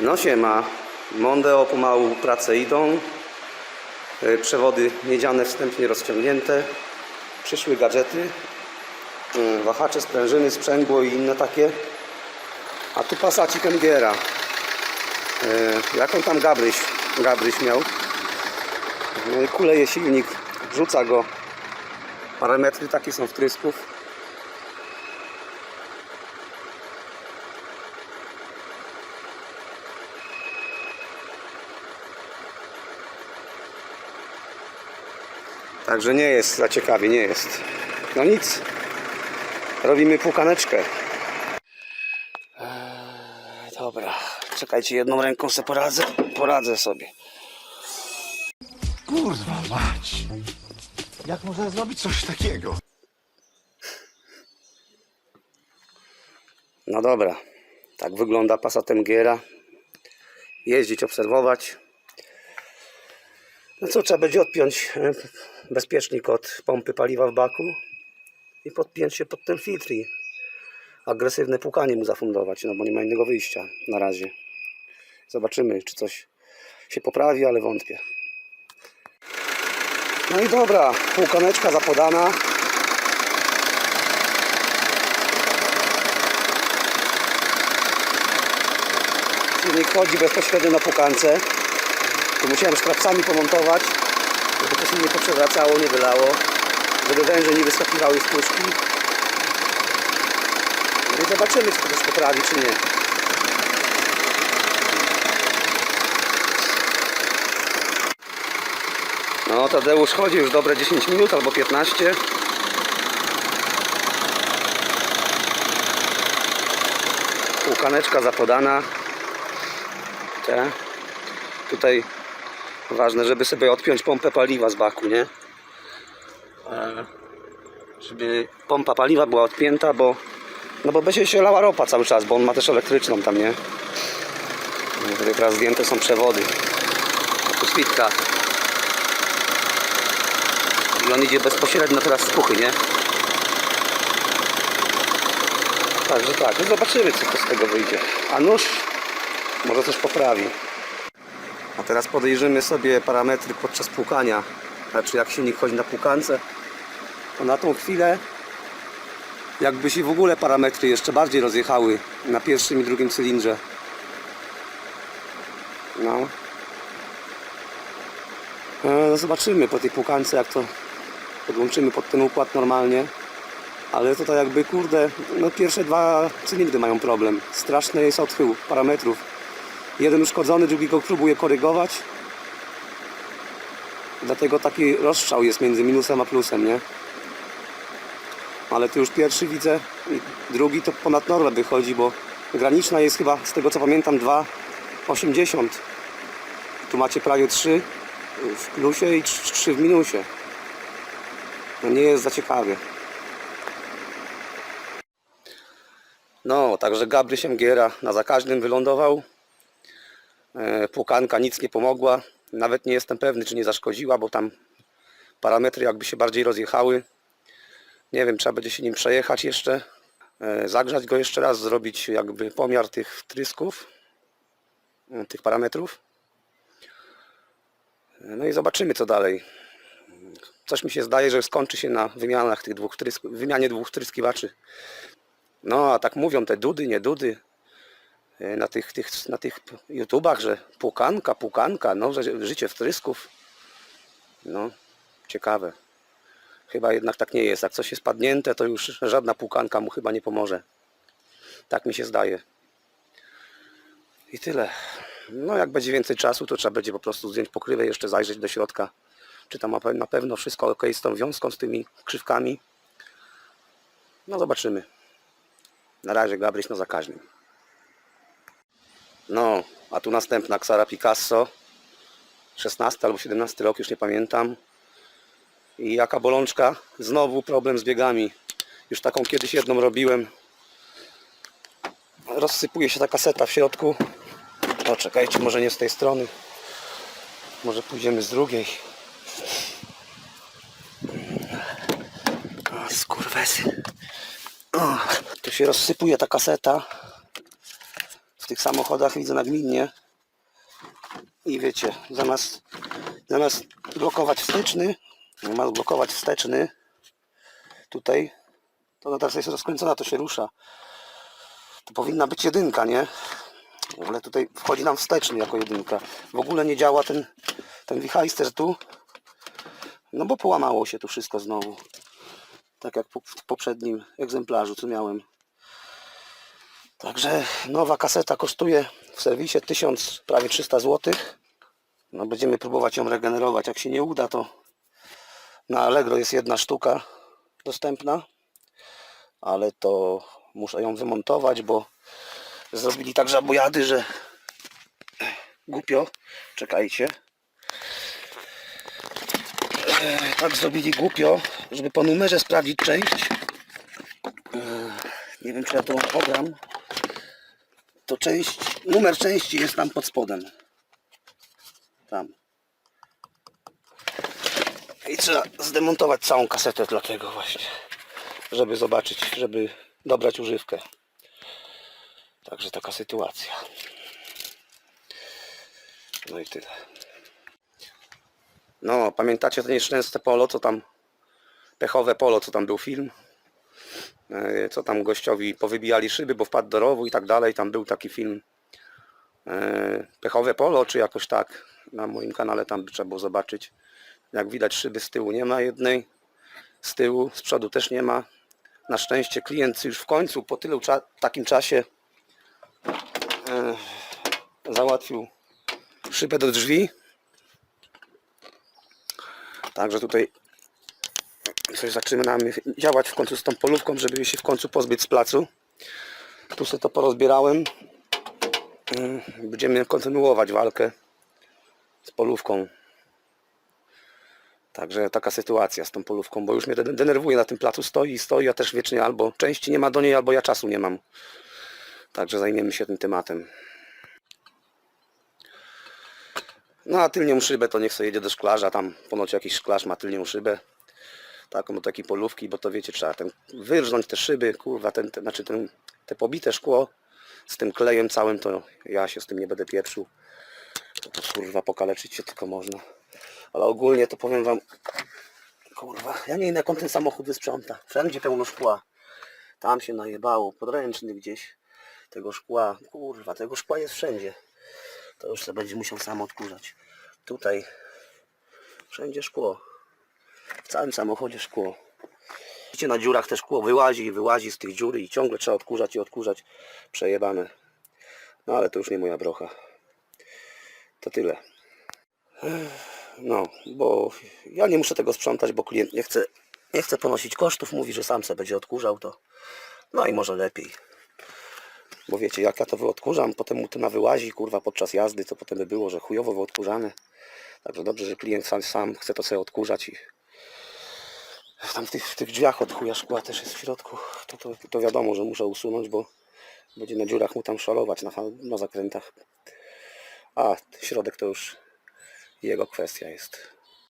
No siema. Mondeo pomału prace idą. E, Przewody miedziane wstępnie rozciągnięte. Przyszły gadżety. E, Wahacze, sprężyny, sprzęgło i inne takie. A tu pasacik Engiera. E, Jaką tam Gabryś, Gabryś miał. No kuleje silnik. Wrzuca go. Parametry takie są wtrysków. Także nie jest za ciekawie, nie jest. No nic. Robimy pukaneczkę. Eee, dobra. Czekajcie, jedną ręką sobie poradzę. Poradzę sobie. Kurwa mać! Jak można zrobić coś takiego? No dobra. Tak wygląda Passat Giera. Jeździć, obserwować. No co, trzeba będzie odpiąć e, bezpiecznik od pompy paliwa w baku i podpiąć się pod ten filtr i agresywne pukanie mu zafundować, no bo nie ma innego wyjścia na razie. Zobaczymy, czy coś się poprawi, ale wątpię. No i dobra, półkaneczka zapodana. Silnik chodzi bezpośrednio na pukance. Tu musiałem sztrapcami pomontować, żeby to się nie poprzewracało, nie wylało, żeby węże nie wyskakiwały z puszki. No i zobaczymy, czy to coś poprawi, czy nie. No, Tadeusz chodzi już dobre 10 minut albo 15. Półkaneczka zapodana. Te. Tutaj ważne, żeby sobie odpiąć pompę paliwa z baku, nie? E, Żeby pompa paliwa była odpięta, bo no bo będzie się lała ropa cały czas, bo on ma też elektryczną tam, nie? No, Tutaj teraz zdjęte są przewody. Tu spitka. I on idzie bezpośrednio teraz z puchy, nie? Także tak, no zobaczymy co to z tego wyjdzie. A nóż może coś poprawi. A teraz podejrzymy sobie parametry podczas płukania. Znaczy jak silnik chodzi na płukance, to na tą chwilę jakby się w ogóle parametry jeszcze bardziej rozjechały na pierwszym i drugim cylindrze. No. E, No zobaczymy po tej płukance jak to podłączymy pod ten układ normalnie. Ale tutaj jakby kurde, no pierwsze dwa cylindry mają problem. Straszny jest odchył parametrów. Jeden uszkodzony, drugi go próbuje korygować. Dlatego taki rozstrzał jest między minusem a plusem, nie? Ale tu już pierwszy widzę, i drugi to ponad normę wychodzi, bo graniczna jest chyba, z tego co pamiętam, 2,80. Tu macie prawie 3 w plusie i 3 w minusie. No nie jest za ciekawie. No, także Gabryś Giera na zakaźnym wylądował. E, Płukanka nic nie pomogła. Nawet nie jestem pewny, czy nie zaszkodziła, bo tam parametry jakby się bardziej rozjechały. Nie wiem, trzeba będzie się nim przejechać jeszcze. e, Zagrzać go jeszcze raz, zrobić jakby pomiar tych wtrysków, e, tych parametrów. No i zobaczymy co dalej. Coś mi się zdaje, że skończy się na wymianach tych dwóch wtrysk, wymianie dwóch wtryskiwaczy. No a tak mówią te dudy, nie dudy na tych, tych, na tych YouTubach, że pukanka, pukanka, no, życie wtrysków. No, ciekawe. Chyba jednak tak nie jest. Jak coś jest padnięte, to już żadna pukanka mu chyba nie pomoże. Tak mi się zdaje. I tyle. No jak będzie więcej czasu, to trzeba będzie po prostu zdjąć pokrywę, jeszcze zajrzeć do środka. Czy tam na pe- na pewno wszystko ok z tą wiązką, z tymi krzywkami. No zobaczymy. Na razie Gabryś na zakaźnym. No, a tu następna Ksara Picasso. 16 albo 17 rok, już nie pamiętam. I jaka bolączka? Znowu problem z biegami. Już taką kiedyś jedną robiłem. Rozsypuje się ta kaseta w środku. O, czekajcie, może nie z tej strony. Może pójdziemy z drugiej. O, skurwesy. O, tu się rozsypuje ta kaseta. W tych samochodach widzę nagminnie i wiecie, zamiast, zamiast blokować wsteczny, zamiast blokować wsteczny tutaj, to ona teraz jest rozkręcona, to się rusza. To powinna być jedynka, nie? Ale tutaj wchodzi nam wsteczny jako jedynka. W ogóle nie działa ten, ten wichajster tu. No bo połamało się tu wszystko znowu. Tak jak w poprzednim egzemplarzu, co miałem. Także nowa kaseta kosztuje w serwisie 1000, prawie 300 zł. No będziemy próbować ją regenerować. Jak się nie uda, to na Allegro jest jedna sztuka dostępna. Ale to muszę ją wymontować, bo zrobili tak żabojady, że głupio. Czekajcie. Tak zrobili głupio, żeby po numerze sprawdzić część. E, Nie wiem, czy ja to ogram. To część, numer części jest tam pod spodem. Tam. I trzeba zdemontować całą kasetę dlatego właśnie, żeby zobaczyć, żeby dobrać używkę. Także taka sytuacja. No i tyle. No, pamiętacie to nieszczęsne polo, co tam, pechowe polo, co tam był film? E, Co tam gościowi powybijali szyby, bo wpadł do rowu i tak dalej. Tam był taki film e, pechowe polo, czy jakoś tak. Na moim kanale tam by trzeba było zobaczyć. Jak widać szyby z tyłu nie ma jednej. Z tyłu, z przodu też nie ma. Na szczęście klient już w końcu po tylu cza- takim czasie e, załatwił szybę do drzwi. Także tutaj coś zaczynamy działać w końcu z tą polówką, żeby się w końcu pozbyć z placu. Tu sobie to porozbierałem. Mm, Będziemy kontynuować walkę z polówką. Także taka sytuacja z tą polówką, bo już mnie den- denerwuje na tym placu, stoi i stoi, a też wiecznie albo części nie ma do niej, albo ja czasu nie mam. Także zajmiemy się tym tematem. No a tylnią szybę to niech sobie jedzie do szklarza, tam ponoć jakiś szklarz ma tylnią szybę. Taką do takiej polówki, bo to wiecie, trzeba ten, wyrżnąć te szyby, kurwa, ten, ten, znaczy ten, te pobite szkło z tym klejem całym, to ja się z tym nie będę pieprzył. To, to kurwa pokaleczyć się tylko można. Ale ogólnie to powiem wam, kurwa, ja nie wiem jak on ten samochód wysprząta. Wszędzie pełno szkła. Tam się najebało, podręczny gdzieś tego szkła. Kurwa, tego szkła jest wszędzie. To już sobie będzie musiał sam odkurzać. Tutaj wszędzie szkło. W całym samochodzie szkło. Widzicie, na dziurach też szkło wyłazi i wyłazi z tych dziur i ciągle trzeba odkurzać i odkurzać. Przejebane. No ale to już nie moja brocha. To tyle. No, bo ja nie muszę tego sprzątać, bo klient nie chce, nie chce ponosić kosztów. Mówi, że sam sobie będzie odkurzał to. No i może lepiej. Bo wiecie, jak ja to wyodkurzam, potem mu to na wyłazi, kurwa, podczas jazdy, to potem by było, że chujowo wyodkurzane. Także dobrze, że klient sam, sam chce to sobie odkurzać i tam w tych, w tych drzwiach od chuja szkła też jest w środku. To, to, to wiadomo, że muszę usunąć, bo będzie na dziurach mu tam szalować na, na zakrętach. A środek to już jego kwestia jest.